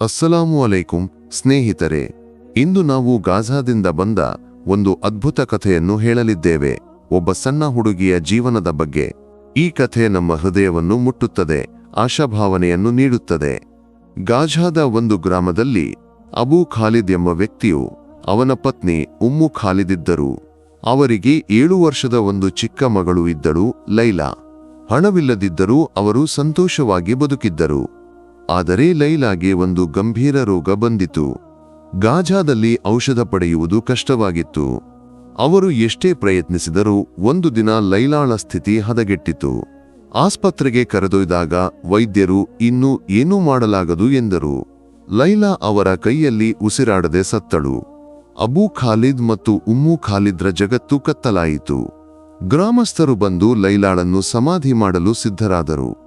ಅಸ್ಸಲಾಮು ಅಲೈಕುಂ, ಸ್ನೇಹಿತರೆ, ಇಂದು ನಾವು ಗಾಜಾದಿಂದ ಬಂದ ಒಂದು ಅದ್ಭುತ ಕಥೆಯನ್ನು ಹೇಳಲಿದ್ದೇವೆ. ಒಬ್ಬ ಸಣ್ಣ ಹುಡುಗಿಯ ಜೀವನದ ಬಗ್ಗೆ ಈ ಕಥೆ ನಮ್ಮ ಹೃದಯವನ್ನು ಮುಟ್ಟುತ್ತದೆ, ಆಶಾಭಾವನೆಯನ್ನು ನೀಡುತ್ತದೆ. ಗಾಜಾದ ಒಂದು ಗ್ರಾಮದಲ್ಲಿ ಅಬೂ ಖಾಲಿದ್ ಎಂಬ ವ್ಯಕ್ತಿಯು ಅವನ ಪತ್ನಿ ಉಮ್ಮು ಖಾಲಿದಿದ್ದರು. ಅವರಿಗೆ ಏಳು ವರ್ಷದ ಒಂದು ಚಿಕ್ಕ ಮಗಳು ಇದ್ದಳು, ಲೈಲಾ. ಹಣವಿಲ್ಲದಿದ್ದರೂ ಅವರು ಸಂತೋಷವಾಗಿ ಬದುಕಿದ್ದರು. ಆದರೆ ಲೈಲಾಗೆ ಒಂದು ಗಂಭೀರ ರೋಗ ಬಂದಿತು. ಗಾಜಾದಲ್ಲಿ ಔಷಧ ಪಡೆಯುವುದು ಕಷ್ಟವಾಗಿತ್ತು. ಅವರು ಎಷ್ಟೇ ಪ್ರಯತ್ನಿಸಿದರೂ ಒಂದು ದಿನ ಲೈಲಾಳ ಸ್ಥಿತಿ ಹದಗೆಟ್ಟಿತು. ಆಸ್ಪತ್ರೆಗೆ ಕರೆದೊಯ್ದಾಗ ವೈದ್ಯರು, ಇನ್ನೂ ಏನೂ ಮಾಡಲಾಗದು ಎಂದರು. ಲೈಲಾ ಅವರ ಕೈಯಲ್ಲಿ ಉಸಿರಾಡದೆ ಸತ್ತಳು. ಅಬೂ ಖಾಲಿದ್ ಮತ್ತು ಉಮ್ಮು ಖಾಲಿದ್ರ ಜಗತ್ತು ಕತ್ತಲಾಯಿತು. ಗ್ರಾಮಸ್ಥರು ಬಂದು ಲೈಲಾಳನ್ನು ಸಮಾಧಿ ಮಾಡಲು ಸಿದ್ಧರಾದರು.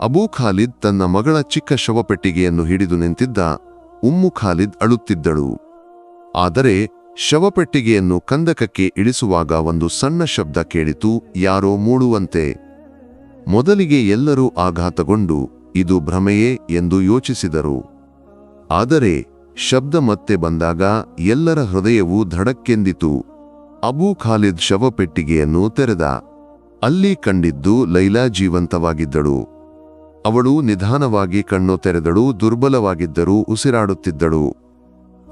ಅಬೂ ಖಾಲಿದ್ ತನ್ನ ಮಗಳ ಚಿಕ್ಕ ಶವಪೆಟ್ಟಿಗೆಯನ್ನು ಹಿಡಿದು ನಿಂತಿದ್ದ ಉಮ್ಮು ಖಾಲಿದ್ ಅಳುತ್ತಿದ್ದಳು. ಆದರೆ ಶವಪೆಟ್ಟಿಗೆಯನ್ನು ಕಂದಕಕ್ಕೆ ಇಳಿಸುವಾಗ ಒಂದು ಸಣ್ಣ ಶಬ್ದ ಕೇಳಿತು, ಯಾರೋ ಮೂಡುವಂತೆ. ಮೊದಲಿಗೆ ಎಲ್ಲರೂ ಆಘಾತಗೊಂಡು, ಇದು ಭ್ರಮೆಯೇ? ಎಂದು ಯೋಚಿಸಿದರು. ಆದರೆ ಶಬ್ದ ಮತ್ತೆ ಬಂದಾಗ ಎಲ್ಲರ ಹೃದಯವೂ ಧಡಕ್ಕೆಂದಿತು. ಅಬೂ ಖಾಲಿದ್ ಶವಪೆಟ್ಟಿಗೆಯನ್ನು ತೆರೆದ. ಅಲ್ಲಿ ಕಂಡಿದ್ದು ಲೈಲಾ ಜೀವಂತವಾಗಿದ್ದಳು. ಅವಳು ನಿಧಾನವಾಗಿ ಕಣ್ಣು ತೆರೆದಳು, ದುರ್ಬಲವಾಗಿದ್ದರೂ ಉಸಿರಾಡುತ್ತಿದ್ದಳು.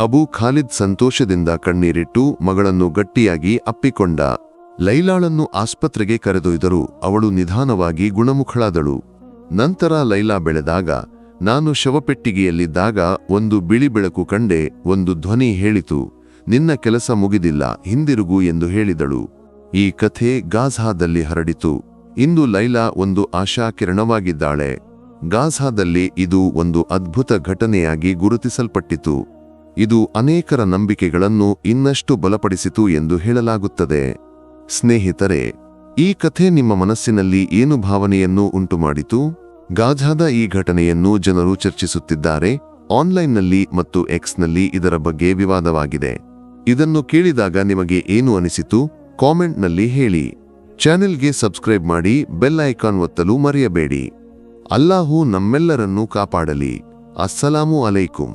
ಅಬು ಖಾಲಿದ್ ಸಂತೋಷದಿಂದ ಕಣ್ಣೀರಿಟ್ಟು ಮಗಳನ್ನು ಗಟ್ಟಿಯಾಗಿ ಅಪ್ಪಿಕೊಂಡ. ಲೈಲಾಳನ್ನು ಆಸ್ಪತ್ರೆಗೆ ಕರೆದೊಯ್ದರು, ಅವಳು ನಿಧಾನವಾಗಿ ಗುಣಮುಖಳಾದಳು. ನಂತರ ಲೈಲಾ ಬೆಳೆದಾಗ, ನಾನು ಶವಪೆಟ್ಟಿಗೆಯಲ್ಲಿದ್ದಾಗ ಒಂದು ಬಿಳಿ ಬೆಳಕು ಕಂಡೆ, ಒಂದು ಧ್ವನಿ ಹೇಳಿತು, ನಿನ್ನ ಕೆಲಸ ಮುಗಿದಿಲ್ಲ, ಹಿಂದಿರುಗು ಎಂದು ಹೇಳಿದಳು. ಈ ಕಥೆ ಗಾಝಾದಲ್ಲಿ ಹರಡಿತು. ಇಂದು ಲೈಲಾ ಒಂದು ಆಶಾ ಕಿರಣವಾಗಿದ್ದಾಳೆ ಗಾಝಾದಲ್ಲಿ ಇದು ಒಂದು ಅದ್ಭುತ ಘಟನೆಯಾಗಿ ಗುರುತಿಸಲ್ಪಟ್ಟಿತು. ಇದು ಅನೇಕರ ನಂಬಿಕೆಗಳನ್ನು ಇನ್ನಷ್ಟು ಬಲಪಡಿಸಿತು ಎಂದು ಹೇಳಲಾಗುತ್ತದೆ. ಸ್ನೇಹಿತರೆ, ಈ ಕಥೆ ನಿಮ್ಮ ಮನಸ್ಸಿನಲ್ಲಿ ಏನು ಭಾವನೆಯನ್ನು ಉಂಟುಮಾಡಿತು? ಗಾಝಾದ ಈ ಘಟನೆಯನ್ನು ಜನರು ಚರ್ಚಿಸುತ್ತಿದ್ದಾರೆ. ಆನ್ಲೈನ್ನಲ್ಲಿ ಮತ್ತು ಎಕ್ಸ್ನಲ್ಲಿ ಇದರ ಬಗ್ಗೆ ವಿವಾದವಾಗಿದೆ. ಇದನ್ನು ಕೇಳಿದಾಗ ನಿಮಗೆ ಏನು ಅನಿಸಿತು? ಕಾಮೆಂಟ್ನಲ್ಲಿ ಹೇಳಿ. ಚಾನೆಲ್ಗೆ ಸಬ್ಸ್ಕ್ರೈಬ್ ಮಾಡಿ ಬೆಲ್ ಐಕಾನ್ ಒತ್ತಲು ಮರೆಯಬೇಡಿ. ಅಲ್ಲಾಹು ನಮ್ಮೆಲ್ಲರನ್ನೂ ಕಾಪಾಡಲಿ. ಅಸ್ಸಲಾಮು ಅಲೈಕುಂ.